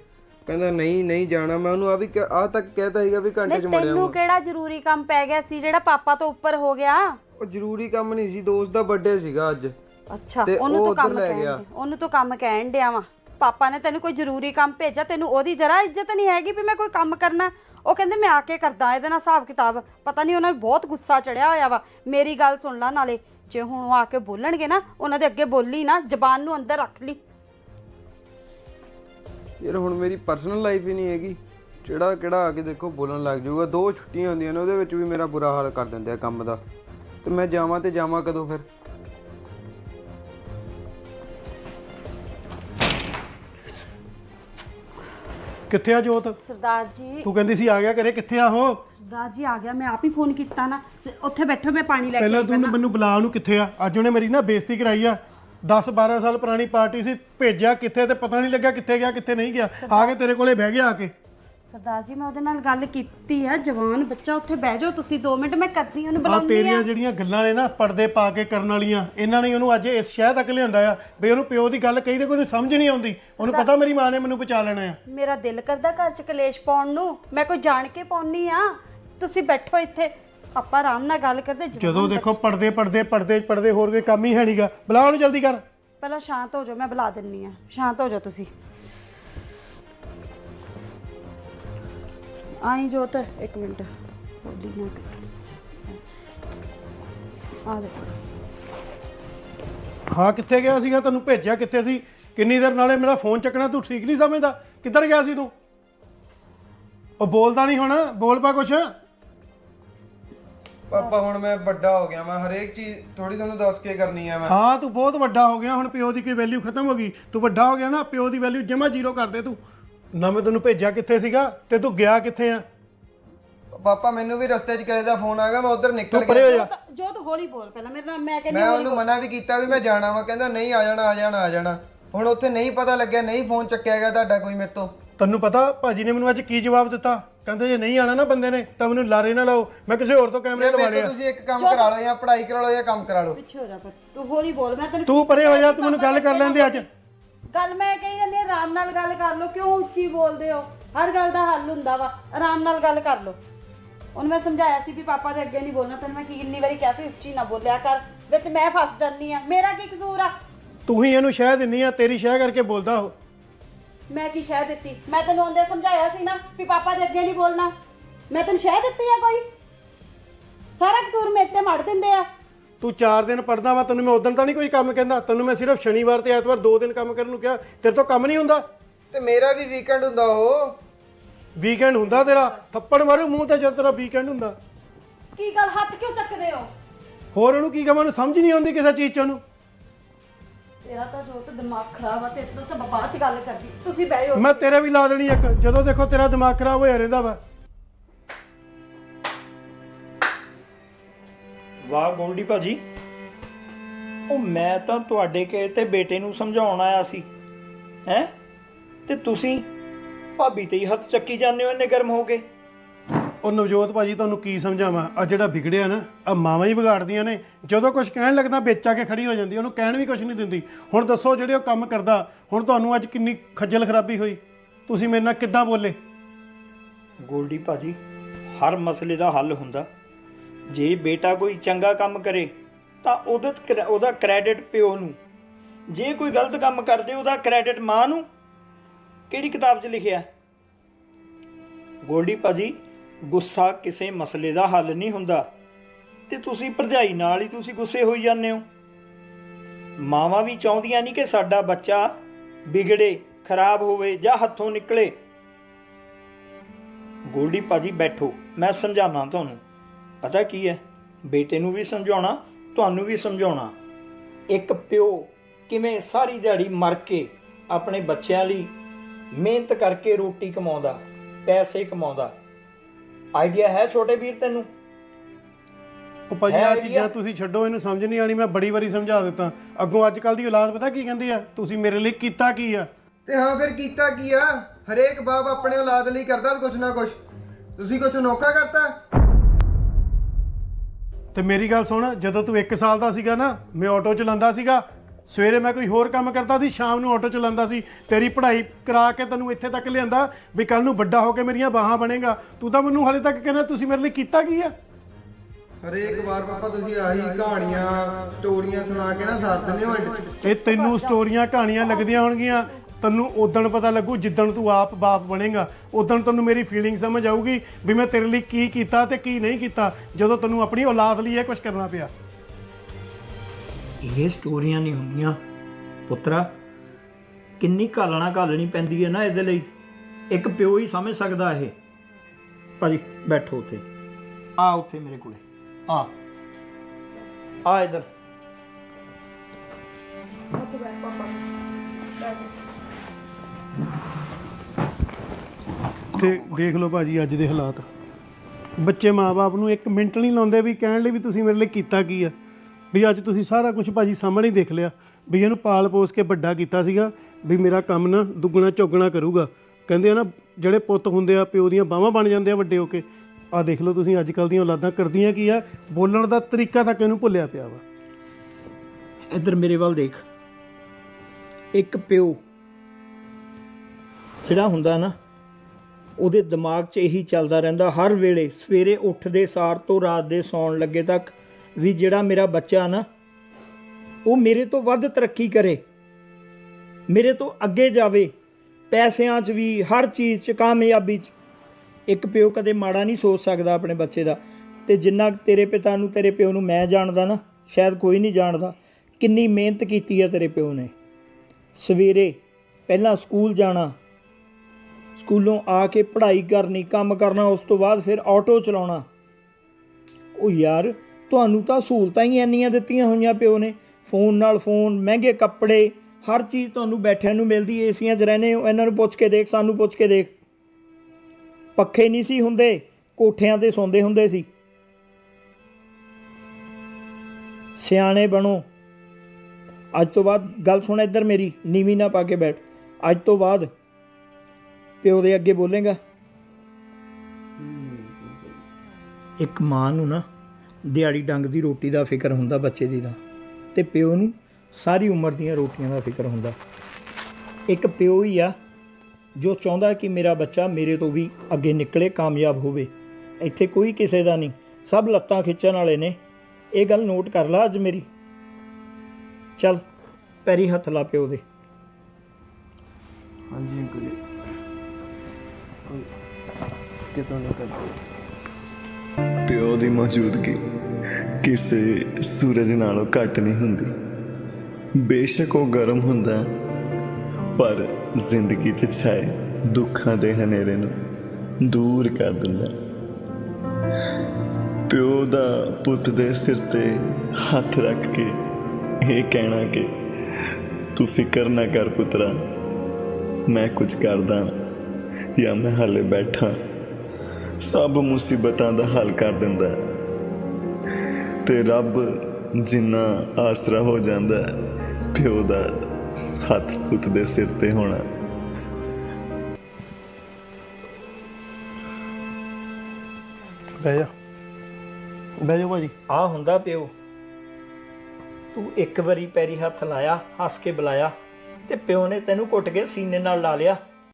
ਕਹਿੰਦਾ ਨਹੀਂ ਨਹੀਂ ਜਾਣਾ। ਮੈਂ ਉਹਨੂੰ ਆ ਵੀ ਆ ਤੱਕ ਕਹਿਤਾ ਸੀਗਾ ਵੀ ਘੰਟੇ 'ਚ ਮੁੜਿਆ ਤੈਨੂੰ ਕਿਹੜਾ ਜ਼ਰੂਰੀ ਕੰਮ ਪੈ ਗਿਆ ਸੀ ਜਿਹੜਾ ਪਾਪਾ ਤੋਂ ਉੱਪਰ ਹੋ ਗਿਆ? ਉਹ ਜ਼ਰੂਰੀ ਕੰਮ ਨਹੀਂ ਸੀ ਦੋਸਤ ਦਾ ਬਰਥਡੇ ਸੀਗਾ ਅੱਜ। ਅੱਛਾ ਤੇ ਉਹਨੂੰ ਉਹ ਤੂੰ ਉੱਧਰ ਕੰਮ ਲੈ ਕਹਿਣ ਗਿਆ। ਡਿਆ। ਉਹਨੂੰ ਤੂੰ ਕੰਮ ਕਹਿਣ ਡਿਆ ਵਾ। ਪਾਪਾ ਨੇ ਤੈਨੂੰ ਕੋਈ ਜ਼ਰੂਰੀ ਕੰਮ ਭੇਜਿਆ? ਤੈਨੂੰ ਉਹਦੀ ਜਰਾ ਇੱਜ਼ਤ ਨਹੀਂ ਹੈਗੀ ਵੀ ਮੈਂ ਕੋਈ ਕੰਮ ਕਰਨਾ? ਉਹ ਕਹਿੰਦੇ ਮੈਂ ਆ ਕੇ ਕਰਦਾ ਇਹਦੇ ਨਾਲ ਹਿਸਾਬ ਕਿਤਾਬ। ਪਤਾ ਨਹੀਂ ਉਹਨਾਂ ਨੂੰ ਬਹੁਤ ਗੁੱਸਾ ਚੜਿਆ ਹੋਇਆ ਵਾ। ਮੇਰੀ ਗੱਲ ਸੁਣ ਲੈ ਨਾਲੇ। ਜੇ ਹੁਣ ਉਹ ਆ ਕੇ ਬੋਲਣਗੇ ਨਾ ਉਹਨਾਂ ਦੇ ਅੱਗੇ ਬੋਲੀ ਨਾ ਜ਼ਬਾਨ ਨੂੰ ਅੰਦਰ ਰੱਖ ਲਈ। ਯਾਰ ਹੁਣ ਮੇਰੀ ਪਰਸਨਲ ਲਾਈਫ ਹੀ ਨਹੀਂ ਹੈਗੀ। ਜਿਹੜਾ ਕਿਹੜਾ ਆ ਕੇ ਦੇਖੋ ਬੋਲਣ ਲੱਗ ਜਾਊਗਾ। ਦੋ ਛੁੱਟੀਆਂ ਹੁੰਦੀਆਂ ਨੇ ਉਹਦੇ ਵਿੱਚ ਵੀ ਮੇਰਾ ਬੁਰਾ ਹਾਲ ਕਰ ਦਿੰਦੇ ਆ ਕੰਮ ਦਾ। ਤੇ ਮੈਂ ਜਾਵਾਂ ਤੇ ਜਾਵਾਂ ਕਦੋਂ ਫਿਰ? ਕਿੱਥੇ ਆ ਜੋਤ? ਸਰਦਾਰ ਜੀ। ਤੂੰ ਕਹਿੰਦੀ ਸੀ ਆ ਗਿਆ ਘਰੇ ਕਿੱਥੇ ਆ ਉਹ? ਸਰਦਾਰ ਜੀ ਆ ਗਿਆ ਮੈਂ ਆਪ ਹੀ ਫੋਨ ਕੀਤਾ ਨਾ। ਸ- ਉੱਥੇ ਬੈਠੋ ਮੈਂ ਪਾਣੀ ਲੈ ਕੇ ਪਹਿਲਾਂ ਆਈ ਤੂੰ ਮੈਨੂੰ ਬੁਲਾ ਉਹਨੂੰ ਕਿੱਥੇ ਆ? ਅੱਜ ਉਹਨੇ ਮੇਰੀ ਨਾ ਬੇਇੱਜ਼ਤੀ ਕਰਾਈ ਆ। 10 12 ਸਾਲ ਪੁਰਾਣੀ ਪਾਰਟੀ ਸੀ ਭੇਜਿਆ ਕਿੱਥੇ ਤੇ ਪਤਾ ਨਹੀਂ ਲੱਗਾ ਕਿੱਥੇ ਗਿਆ ਕਿੱਥੇ ਨਹੀਂ ਗਿਆ। ਆ ਕੇ ਤੇਰੇ ਕੋਲੇ ਬਹਿ ਗਿਆ ਆ ਕੇ। ਸਰਦਾਰ ਜੀ ਮੈਂ ਉਹਦੇ ਨਾਲ ਗੱਲ ਕੀਤੀ ਆ ਜਵਾਨ ਬੱਚਾ ਉੱਥੇ ਬਹਿ ਜਾਓ ਤੁਸੀਂ 2 ਮਿੰਟ ਮੈਂ ਕਰਦੀ ਉਹਨੂੰ ਆ ਬੁਲਾਉਂਦੀ ਤੇਰੀਆਂ ਆ ਜਿਹੜੀਆਂ ਗੱਲਾਂ ਨੇ ਨਾ ਪਰਦੇ ਪਾ ਕੇ ਕਰਨ ਵਾਲੀਆਂ ਇਹਨਾਂ ਨੇ ਉਹਨੂੰ ਅੱਜ ਇਸ ਸ਼ਹਿਰ ਤੱਕ ਲਿਆਂਦਾ ਆ ਬਈ ਉਹਨੂੰ ਪਿਓ ਦੀ ਗੱਲ ਕਹੀ ਤੇ ਕੋਈ ਸਮਝ ਨਹੀਂ ਆਉਂਦੀ। ਉਹਨੂੰ ਪਤਾ ਮੇਰੀ ਮਾਂ ਨੇ ਮੈਨੂੰ ਬਚਾ ਲੈਣਾ ਆ। ਮੇਰਾ ਦਿਲ ਕਰਦਾ ਘਰ ਚ ਕਲੇਸ਼ ਪਾਉਣ ਨੂੰ ਮੈਂ ਕੋਈ ਜਾਣ ਕੇ ਪਾਉਣੀ ਆ। ਤੁਸੀਂ ਬੈਠੋ ਇੱਥੇ। ਆਪਾਂ ਆਰਾਮ ਨਾਲ ਗੱਲ ਕਰਦੇ ਜਦੋਂ ਦੇਖੋ ਪਰਦੇ ਪਰਦੇ ਪਰਦੇ ਪਰਦੇ ਹੋਰ ਕੋਈ ਕੰਮ ਹੀ ਹੈ ਨਹੀਂਗਾ ਬੁਲਾ ਉਹਨੂੰ ਜਲਦੀ ਕਰ। ਪਹਿਲਾਂ ਸ਼ਾਂਤ ਹੋ ਜਾਓ ਮੈਂ ਬੁਲਾ ਦਿੰਨੀ ਆ। ਸ਼ਾਂਤ ਹੋ ਜਾਓ ਤੁਸੀਂ। ਆਈ ਜੋਤ ਇੱਕ ਮਿੰਟ। ਬੋਲੀ ਨਾ। ਆ ਦੇਖੋ। ਹਾਂ ਕਿੱਥੇ ਗਿਆ ਸੀਗਾ? ਤੈਨੂੰ ਭੇਜਿਆ ਕਿੱਥੇ ਸੀ? ਕਿੰਨੀ ਦੇਰ ਨਾਲੇ ਮੇਰਾ ਫੋਨ ਚੱਕਣਾ ਤੂੰ ਠੀਕ ਨਹੀਂ ਸਮਝਦਾ? ਕਿੱਧਰ ਗਿਆ ਸੀ ਤੂੰ? ਉਹ ਬੋਲਦਾ ਨਹੀਂ ਹੁਣ? ਬੋਲ ਪਾ ਕੁਛ। ਪਾਪਾ ਹੁਣ ਮੈਂ ਵੱਡਾ ਹੋ ਗਿਆ ਮੈਂ ਹਰੇਕ ਚੀਜ਼ ਥੋੜੀ ਤੁਹਾਨੂੰ ਦੱਸ ਕੇ ਕਰਨੀ ਆ ਮੈਂ। ਹਾਂ ਤੂੰ ਬਹੁਤ ਵੱਡਾ ਹੋ ਗਿਆ ਹੁਣ ਪਿਓ ਦੀ ਕੋਈ ਵੈਲਿਊ ਖਤਮ ਹੋ ਗਈ? ਤੂੰ ਵੱਡਾ ਹੋ ਗਿਆ ਨਾ ਪਿਓ ਦੀ ਵੈਲਿਊ ਜਮਾ ਜ਼ੀਰੋ ਕਰ ਦੇ ਤੂੰ। ਨਾ ਮੈਂ ਤੈਨੂੰ ਭੇਜਿਆ ਕਿੱਥੇ ਸੀਗਾ ਤੇ ਤੂੰ ਗਿਆ ਕਿੱਥੇ ਆ? ਪਾਪਾ ਮੈਨੂੰ ਵੀ ਰਸਤੇ 'ਚ ਕਿਸੇ ਦਾ ਫੋਨ ਆ ਗਿਆ ਮੈਂ ਉਧਰ ਨਿਕਲ ਤੂੰ ਪਰੇ ਹੋ ਗਿਆ ਜਾ। ਜੋਤ ਹੌਲੀ ਬੋਲ ਪਹਿਲਾਂ ਮੇਰੇ ਨਾਲ ਮੈਂ ਕਹਿੰਦੀ ਮੈਂ ਉਹਨੂੰ ਮਨਾ ਵੀ ਕੀਤਾ ਵੀ ਮੈਂ ਜਾਣਾ ਵਾ ਕਹਿੰਦਾ ਨਹੀਂ ਆ ਜਾਣਾ ਆ ਜਾਣਾ ਆ ਜਾਣਾ। ਹੁਣ ਉੱਥੇ ਨਹੀਂ ਪਤਾ ਲੱਗਿਆ ਨਹੀਂ ਫੋਨ ਚੱਕਿਆ ਗਿਆ ਤੁਹਾਡਾ ਕੋਈ ਮੇਰੇ ਤੋਂ। ਤੈਨੂੰ ਪਤਾ ਭਾਜੀ ਨੇ ਮੈਨੂੰ ਅੱਜ ਕੀ ਜਵਾਬ ਦਿੱਤਾ? ਕਹਿੰਦੇ ਜੇ ਨਹੀਂ ਆਣਾ ਨਾ ਬੰਦੇ ਨੇ ਤਾਂ ਮੈਨੂੰ ਲਾਰੇ ਨਾ ਲਾਓ। ਮੈਂ ਕਿਸੇ ਹੋਰ ਤੋਂ ਕੈਮਰੇ ਲਵਾ ਲਿਆ ਤੁਸੀਂ ਇੱਕ ਕੰਮ ਕਰਾ ਲਓ ਜਾਂ ਪੜ੍ਹਾਈ ਕਰਾ ਲਓ ਜਾਂ ਕੰਮ ਕਰਾ ਲਓ। ਪਿੱਛੇ ਹੋ ਜਾ ਪਰ ਤੂੰ ਹੌਲੀ ਬੋਲ ਮੈਂ ਤੈਨੂੰ ਤੂੰ ਪਰੇ ਹੋ ਜਾ ਤੂੰ ਮੈਨੂੰ ਗੱਲ ਕਰ ਲੈਂਦੇ ਅੱਜ। ਗੱਲ ਮੈਂ ਕਹੀ ਜਾਂਦੀ ਹਾਂ, ਆਰਾਮ ਨਾਲ ਗੱਲ ਕਰ ਲਓ ਕਿਉਂ ਉੱਚੀ ਬੋਲਦੇ ਹੋ? ਹਰ ਗੱਲ ਦਾ ਹੱਲ ਹੁੰਦਾ ਵਾ ਆਰਾਮ ਨਾਲ ਗੱਲ ਕਰ ਲਓ। ਉਹਨੂੰ ਮੈਂ ਸਮਝਾਇਆ ਸੀ ਵੀ ਪਾਪਾ ਦੇ ਅੱਗੇ ਨਹੀਂ ਬੋਲਣਾ ਤੈਨੂੰ ਮੈਂ ਕਿੰਨੀ ਵਾਰੀ ਕਿਹਾ ਵੀ ਉੱਚੀ ਨਾ ਬੋਲਿਆ ਕਰ ਵਿੱਚ ਮੈਂ ਫਸ ਜਾਂਦੀ ਆ ਮੇਰਾ ਕੀ ਕਸੂਰ ਆ? ਤੂੰ ਹੀ ਇਹਨੂੰ ਸ਼ਹਿ ਦਿੰਨੀ ਆ ਤੇਰੀ ਸ਼ਹਿ ਕਰਕੇ ਬੋਲਦਾ ਉਹ। ਮੈਂ ਕੀ ਸ਼ਹਿ ਦਿੱਤੀ? ਮੈਂ ਤੈਨੂੰ ਆਉਂਦੇ ਸਮਝਾਇਆ ਸੀ ਨਾ ਵੀ ਪਾਪਾ ਦੇ ਅੱਗੇ ਨਹੀਂ ਬੋਲਣਾ। ਮੈਂ ਤੈਨੂੰ ਸ਼ਹਿ ਦਿੱਤੀ ਆ ਕੋਈ? ਸਾਰਾ ਕਸੂਰ ਮੇਰੇ ਤੇ ਮੜ ਦਿੰਦੇ ਆ। ਤੂੰ 4 ਦਿਨ ਪੜਦਾ ਵਾ ਤੈਨੂੰ ਮੈਂ ਉਦੋਂ ਤਾਂ ਨਹੀਂ ਕੋਈ ਕੰਮ ਕਹਿੰਦਾ। ਤੈਨੂੰ ਮੈਂ ਸਿਰਫ ਸ਼ਨੀਵਾਰ ਤੇ ਐਤਵਾਰ 2 ਦਿਨ ਕੰਮ ਕਰਨ ਨੂੰ ਕਿਹਾ। ਤੇਰੇ ਤੋਂ ਕੰਮ ਨਹੀਂ ਹੁੰਦਾ। ਤੇ ਮੇਰਾ ਵੀ ਵੀਕਐਂਡ ਹੁੰਦਾ ਉਹ। ਵੀਕਐਂਡ ਹੁੰਦਾ ਤੇਰਾ। ਥੱਪੜ ਮਾਰੂ ਮੂੰਹ ਤੇ ਜਦ ਤੇਰਾ ਵੀਕਐਂਡ ਹੁੰਦਾ। ਕੀ ਗੱਲ ਹੱਥ ਕਿਉਂ ਚੱਕਦੇ ਹੋ? ਹੋਰ ਉਹਨੂੰ ਕੀ ਕਹਾਂ ਉਹਨੂੰ ਸਮਝ ਨਹੀਂ ਆਉਂਦੀ ਕਿਸੇ ਚੀਜ਼ ਚ ਉਹਨੂੰ। ਤੇਰਾ ਤਾਂ ਜੋ ਤੇ ਦਿਮਾਗ ਖਰਾਬ ਆ ਤੇ ਇਸ ਤੋਂ ਤਾਂ ਮੈਂ ਬਾਅਦ ਚ ਗੱਲ ਕਰਦੀ। ਤੁਸੀਂ ਬਹਿ ਜਾਓ। ਮੈਂ ਤੇਰੇ ਵੀ ਲਾ ਦੇਣੀ ਇੱਕ। ਜਦੋਂ ਦੇਖੋ ਤੇਰਾ ਦਿਮਾਗ ਖਰਾਬ ਹੋਇਆ ਰਹਿੰਦਾ ਵਾ। ਵਾਹ ਗੋਲਡੀ ਭਾਜੀ। ਉਹ ਮੈਂ ਤਾਂ ਤੁਹਾਡੇ ਕਹੇ ਤੇ ਬੇਟੇ ਨੂੰ ਸਮਝਾਉਣ ਆਇਆ ਸੀ। ਹੈ? ਤੇ ਤੁਸੀਂ ਭਾਬੀ ਤੇ ਹੀ ਹੱਥ ਚੱਕੀ ਜਾਂਦੇ ਹੋ ਇੰਨੇ ਗਰਮ ਹੋ ਕੇ। ਉਹ ਨਵਜੋਤ ਭਾਜੀ, ਤੁਹਾਨੂੰ ਕੀ ਸਮਝਾਵਾਂ? ਆ ਜਿਹੜਾ ਵਿਗੜਿਆ ਨਾ ਆ ਮਾਵਾਂ ਹੀ ਵਿਗਾੜਦੀਆਂ ਨੇ। ਜਦੋਂ ਕੁਝ ਕਹਿਣ ਲੱਗਦਾ, ਵਿੱਚ ਆ ਕੇ ਖੜੀ ਹੋ ਜਾਂਦੀ, ਉਹਨੂੰ ਕਹਿਣ ਵੀ ਕੁਝ ਨਹੀਂ ਦਿੰਦੀ। ਹੁਣ ਦੱਸੋ, ਜਿਹੜੇ ਉਹ ਕੰਮ ਕਰਦਾ, ਹੁਣ ਤੁਹਾਨੂੰ ਅੱਜ ਕਿੰਨੀ ਖੱਜਲ ਖਰਾਬੀ ਹੋਈ? ਤੁਸੀਂ ਮੇਰੇ ਨਾਲ ਕਿੱਦਾਂ ਬੋਲੇ? ਗੋਲਡੀ ਭਾਜੀ, ਹਰ ਮਸਲੇ ਦਾ ਹੱਲ ਹੁੰਦਾ। ਜੇ ਬੇਟਾ ਕੋਈ ਚੰਗਾ ਕੰਮ ਕਰੇ, ਤਾਂ ਉਹਦੇ ਕ੍ਰੈ- ਉਹਦਾ ਕ੍ਰੈਡਿਟ ਪਿਓ ਨੂੰ। ਜੇ ਕੋਈ ਗਲਤ ਕੰਮ ਕਰਦੇ, ਉਹਦਾ ਕ੍ਰੈਡਿਟ ਮਾਂ ਨੂੰ। ਕਿਹੜੀ ਕਿਤਾਬ 'ਚ ਲਿਖਿਆ? ਗੋਲਡੀ ਭਾਜੀ ਗੁੱਸਾ ਕਿਸੇ ਮਸਲੇ ਦਾ ਹੱਲ ਨਹੀਂ ਹੁੰਦਾ। ਤੇ ਤੁਸੀਂ ਭਰਜਾਈ ਨਾਲ ਹੀ ਤੁਸੀਂ ਗੁੱਸੇ ਹੋਈ ਜਾਂਦੇ ਹੋ। ਮਾਵਾਂ ਵੀ ਚਾਹੁੰਦੀਆਂ ਨਹੀਂ ਕਿ ਸਾਡਾ ਬੱਚਾ ਵਿਗੜੇ, ਖਰਾਬ ਹੋਵੇ ਜਾਂ ਹੱਥੋਂ ਨਿਕਲੇ। ਗੋਲਡੀ, ਭਾਜੀ ਬੈਠੋ, ਮੈਂ ਸਮਝਾਉਣਾ ਤੁਹਾਨੂੰ। ਪਤਾ ਕੀ ਹੈ? ਬੇਟੇ ਨੂੰ ਵੀ ਸਮਝਾਉਣਾ, ਤੁਹਾਨੂੰ ਵੀ ਸਮਝਾਉਣਾ। ਇੱਕ ਪਿਓ ਕਿਵੇਂ ਸਾਰੀ ਦਿਹਾੜੀ ਮਰ ਕੇ ਆਪਣੇ ਬੱਚਿਆਂ ਲਈ ਮਿਹਨਤ ਕਰਕੇ ਰੋਟੀ ਕਮਾਉਂਦਾ, ਪੈਸੇ ਕਮਾਉਂਦਾ ਆਈਡੀਆ ਹੈ ਛੋਟੇ ਵੀਰ ਤੈਨੂੰ? ਉਹ ਭਾਜੀ ਹੈ ਆ? ਚੀਜ਼ਾਂ ਤੁਸੀਂ ਛੱਡੋ ਇਹਨੂੰ ਸਮਝ ਨਹੀਂ ਆਣੀ ਮੈਂ ਬੜੀ ਵਾਰੀ ਸਮਝਾ ਦਿੱਤਾ। ਅੱਗੋਂ ਅੱਜ ਕੱਲ ਦੀ ਔਲਾਦ ਪਤਾ ਕੀ ਕਹਿੰਦੀ ਆ? ਤੁਸੀਂ ਮੇਰੇ ਲਈ ਕੀਤਾ ਕੀ ਆ? ਤੇ ਹਾਂ ਫਿਰ ਕੀਤਾ ਕੀ ਆ? ਹਰੇਕ ਬਾਪ ਆਪਣੇ ਔਲਾਦ ਲਈ ਕਰਦਾ ਕੁਛ ਨਾ ਕੁਛ। ਤੁਸੀਂ ਕੁਛ ਅਨੋਖਾ ਕਰਤਾ? ਤੇ ਮੇਰੀ ਗੱਲ ਸੁਣ ਜਦੋਂ ਤੂੰ 1 ਸਾਲ ਦਾ ਸੀਗਾ ਨਾ ਮੈਂ ਆਟੋ ਚਲਾਉਂਦਾ ਸੀਗਾ ਸਵੇਰੇ ਮੈਂ ਕੋਈ ਹੋਰ ਕੰਮ ਕਰਦਾ ਸੀ ਸ਼ਾਮ ਨੂੰ ਆਟੋ ਚਲਾਉਂਦਾ ਸੀ। ਤੇਰੀ ਪੜ੍ਹਾਈ ਕਰਾ ਕੇ ਤੈਨੂੰ ਇੱਥੇ ਤੱਕ ਲਿਆਂਦਾ ਵੀ ਕੱਲ ਨੂੰ ਵੱਡਾ ਹੋ ਕੇ ਮੇਰੀਆਂ ਬਾਹਾਂ ਬਣੇਗਾ। ਤੂੰ ਤਾਂ ਮੈਨੂੰ ਹਾਲੇ ਤੱਕ ਕਹਿੰਦਾ ਤੁਸੀਂ ਮੇਰੇ ਲਈ ਕੀਤਾ ਕੀ ਆ? ਹਰੇਕ ਵਾਰ ਪਾਪਾ ਤੁਸੀਂ ਆਹੀ ਕਹਾਣੀਆਂ ਸਟੋਰੀਆਂ ਸੁਣਾ ਕੇ ਨਾ ਸਾਰ ਦਿੰਦੇ ਹੋ end 'ਚ। ਇਹ ਤੈਨੂੰ ਸਟੋਰੀਆਂ ਕਹਾਣੀਆਂ ਲੱਗਦੀਆਂ ਹੋਣਗੀਆਂ। ਤੈਨੂੰ ਉਦਣ ਪਤਾ ਲੱਗੂ ਜਿੱਦਣ ਤੂੰ ਆਪ ਬਾਪ ਬਣੇਗਾ। ਉਦਣ ਤੈਨੂੰ ਮੇਰੀ ਫੀਲਿੰਗ ਸਮਝ ਆਊਗੀ ਵੀ ਮੈਂ ਤੇਰੇ ਲਈ ਕੀ ਕੀਤਾ ਤੇ ਕੀ ਨਹੀਂ ਕੀਤਾ ਜਦੋਂ ਤੈਨੂੰ ਆਪਣੀ ਔਲਾਦ ਲਈ ਇਹ ਕੁਝ ਕਰਨਾ ਪਿਆ। ਇਹ ਸਟੋਰੀਆਂ ਨਹੀਂ ਹੁੰਦੀਆਂ। ਪੁੱਤਰਾ, ਕਿੰਨੀ ਘਾਲਣਾ ਘਾਲਣੀ ਪੈਂਦੀ ਹੈ ਨਾ ਇਹਦੇ ਲਈ? ਇੱਕ ਪਿਓ ਹੀ ਸਮਝ ਸਕਦਾ ਇਹ। ਭਾਜੀ, ਬੈਠੋ ਉੱਥੇ। ਆ ਉੱਥੇ ਮੇਰੇ ਕੋਲੇ। ਆ। ਆ ਇਧਰ। ਤੇ ਦੇਖ ਲਓ ਭਾਜੀ ਅੱਜ ਦੇ ਹਾਲਾਤ। ਬੱਚੇ ਮਾਪੇ ਨੂੰ ਇੱਕ ਮਿੰਟ ਨਹੀਂ ਲਾਉਂਦੇ ਵੀ ਕਹਿਣ ਲਈ ਵੀ ਤੁਸੀਂ ਮੇਰੇ ਲਈ ਕੀਤਾ ਕੀ ਆ। ਵੀ ਅੱਜ ਤੁਸੀਂ ਸਾਰਾ ਕੁਝ ਭਾਜੀ ਸਾਹਮਣੇ ਹੀ ਦੇਖ ਲਿਆ, ਵੀ ਇਹਨੂੰ ਪਾਲ ਪੋਸ ਕੇ ਵੱਡਾ ਕੀਤਾ ਸੀਗਾ, ਵੀ ਮੇਰਾ ਕੰਮ ਨਾ ਦੁੱਗਣਾ ਚੌਗਣਾ ਕਰੂਗਾ। ਕਹਿੰਦੇ ਆ ਨਾ, ਜਿਹੜੇ ਪੁੱਤ ਹੁੰਦੇ ਆ, ਪਿਓ ਦੀਆਂ ਬਾਹਾਂ ਬਣ ਜਾਂਦੇ ਆ ਵੱਡੇ ਹੋ ਕੇ। ਆ ਦੇਖ ਲਓ ਤੁਸੀਂ, ਅੱਜ ਕੱਲ ਦੀਆਂ ਔਲਾਦਾਂ ਕਰਦੀਆਂ ਕੀ ਆ, ਬੋਲਣ ਦਾ ਤਰੀਕਾ ਤੱਕ ਇਹਨੂੰ ਭੁੱਲਿਆ ਪਿਆ ਵਾ। ਇੱਧਰ ਮੇਰੇ ਵੱਲ ਦੇਖ। ਇੱਕ ਪਿਓ ਜਿਹੜਾ ਹੁੰਦਾ ਨਾ, ਉਹਦੇ ਦਿਮਾਗ 'ਚ ਇਹੀ ਚੱਲਦਾ ਰਹਿੰਦਾ, ਹਰ ਵੇਲੇ ਸਵੇਰੇ ਉੱਠਦੇ ਸਾਰ ਤੋਂ ਰਾਤ ਦੇ ਸੌਣ ਲੱਗੇ ਤੱਕ ਵੀ ਜਿਹੜਾ ਮੇਰਾ ਬੱਚਾ ਨਾ, ਉਹ ਮੇਰੇ ਤੋਂ ਵੱਧ ਤਰੱਕੀ ਕਰੇ, ਮੇਰੇ ਤੋਂ ਅੱਗੇ ਜਾਵੇ, ਪੈਸਿਆਂ 'ਚ ਵੀ, ਹਰ ਚੀਜ਼ 'ਚ ਕਾਮਯਾਬੀ 'ਚ। ਇੱਕ ਪਿਓ ਕਦੇ ਮਾੜਾ ਨਹੀਂ ਸੋਚ ਸਕਦਾ ਆਪਣੇ ਬੱਚੇ ਦਾ। ਤੇ ਜਿੰਨਾ ਤੇਰੇ ਪਿਤਾ ਨੂੰ, ਤੇਰੇ ਪਿਓ ਨੂੰ ਮੈਂ ਜਾਣਦਾ ਨਾ, ਸ਼ਾਇਦ ਕੋਈ ਨਹੀਂ ਜਾਣਦਾ ਕਿੰਨੀ ਮਿਹਨਤ ਕੀਤੀ ਹੈ ਤੇਰੇ ਪਿਓ ਨੇ। ਸਵੇਰੇ ਪਹਿਲਾਂ ਸਕੂਲ ਜਾਣਾ, ਸਕੂਲੋਂ ਆ ਕੇ ਪੜ੍ਹਾਈ ਕਰਨੀ, ਕੰਮ ਕਰਨਾ, ਉਸ ਤੋਂ ਬਾਅਦ ਫਿਰ ਆਟੋ ਚਲਾਉਣਾ। ਉਹ ਯਾਰ ਤੁਹਾਨੂੰ ਤਾਂ ਸਹੂਲਤਾਂ ਹੀ ਇੰਨੀਆਂ ਦਿੱਤੀਆਂ ਹੋਈਆਂ ਪਿਓ ਨੇ। ਫੋਨ ਨਾਲ ਫੋਨ, ਮਹਿੰਗੇ ਕੱਪੜੇ, ਹਰ ਚੀਜ਼ ਤੁਹਾਨੂੰ ਬੈਠਿਆਂ ਨੂੰ ਮਿਲਦੀ, ਏਸੀਆਂ 'ਚ ਰਹਨੇ ਹੋ, ਇਹਨਾਂ ਨੂੰ ਪੁੱਛ ਕੇ ਦੇਖ, ਸਾਨੂੰ ਪੁੱਛ ਕੇ ਦੇਖ। ਪੱਖੇ ਨਹੀਂ ਸੀ ਹੁੰਦੇ, ਕੋਠਿਆਂ ਤੇ ਸੌਂਦੇ ਹੁੰਦੇ ਸੀ। ਸਿਆਣੇ ਬਣੋ। ਅੱਜ ਤੋਂ ਬਾਅਦ ਗੱਲ ਸੁਣ ਇੱਧਰ ਮੇਰੀ, ਨੀਵੀਂ ਨਾ ਪਾ ਕੇ ਬੈਠ। ਅੱਜ ਤੋਂ ਬਾਅਦ ਪਿਓ ਦੇ ਅੱਗੇ ਬੋਲੇਗਾ। ਇੱਕ ਮਾਂ ਨੂੰ ਨਾ ਦਿਹਾੜੀ ਡੰਗ ਦੀ ਰੋਟੀ ਦਾ ਫਿਕਰ ਹੁੰਦਾ ਬੱਚੇ ਦੀ ਦਾ ਤੇ ਪਿਓ ਨੂੰ ਸਾਰੀ ਉਮਰ ਦੀਆਂ ਰੋਟੀਆਂ ਦਾ ਫਿਕਰ ਹੁੰਦਾ। ਇੱਕ ਪਿਓ ਹੀ ਆ ਜੋ ਚਾਹੁੰਦਾ ਕਿ ਮੇਰਾ ਬੱਚਾ ਮੇਰੇ ਤੋਂ ਵੀ ਅੱਗੇ ਨਿਕਲੇ, ਕਾਮਯਾਬ ਹੋਵੇ। ਇੱਥੇ ਕੋਈ ਕਿਸੇ ਦਾ ਨਹੀਂ। ਸਭ ਲੱਤਾਂ ਖਿੱਚਣ ਵਾਲੇ ਨੇ। ਇਹ ਗੱਲ ਨੋਟ ਕਰ ਲਾ ਅੱਜ ਮੇਰੀ। ਚੱਲ, ਪੈਰੀ ਹੱਥ ਲਾ ਪਿਓ ਦੇ। ਹਾਂਜੀ, ਅੰਕਲ ਜੀ। ਕਿਤੋਂ ਨਹੀਂ ਪਿਓ ਦੀ ਮੌਜੂਦਗੀ ਕਿਸੇ ਸੂਰਜ ਨਾਲੋਂ ਘੱਟ ਨਹੀਂ ਹੁੰਦੀ। ਬੇਸ਼ੱਕ ਉਹ ਗਰਮ ਹੁੰਦਾ ਪਰ ਜ਼ਿੰਦਗੀ 'ਚ ਛਾਏ ਦੁੱਖਾਂ ਦੇ ਹਨੇਰੇ ਨੂੰ ਦੂਰ ਕਰ ਦਿੰਦਾ ਪਿਓ ਦਾ ਪੁੱਤ ਦੇ ਸਿਰ ਤੇ ਹੱਥ ਰੱਖ ਕੇ ਇਹ ਕਹਿਣਾ ਕਿ ਤੂੰ ਫਿਕਰ ਨਾ ਕਰ ਪੁੱਤਰਾ, ਮੈਂ ਕੁਝ ਕਰਦਾ ਜਾਂ ਮੈਂ ਹਾਲੇ ਬੈਠਾ ਸਭ ਮੁਸੀਬਤਾਂ ਦਾ ਹੱਲ ਕਰ ਦਿੰਦਾ ਹੈ। ਤੇ ਰੱਬ ਜਿੰਨਾ ਆਸਰਾ ਹੋ ਜਾਂਦਾ ਪਿਓ ਦਾ ਹੱਥ ਪੁੱਤ ਦੇ ਸਿਰ ਤੇ ਹੋਣਾ ਬਹਿ ਜਾ। ਬਹਿ ਜਾ ਭਾਜੀ। ਆ ਹੁੰਦਾ ਪਿਓ। ਤੂੰ ਇੱਕ ਵਾਰੀ ਪੈਰੀ ਹੱਥ ਲਾਇਆ ਹੱਸ ਕੇ ਬੁਲਾਇਆ ਤੇ ਪਿਓ ਨੇ ਤੈਨੂੰ ਘੁੱਟ ਕੇ ਸੀਨੇ ਨਾਲ ਲਾ ਲਿਆ।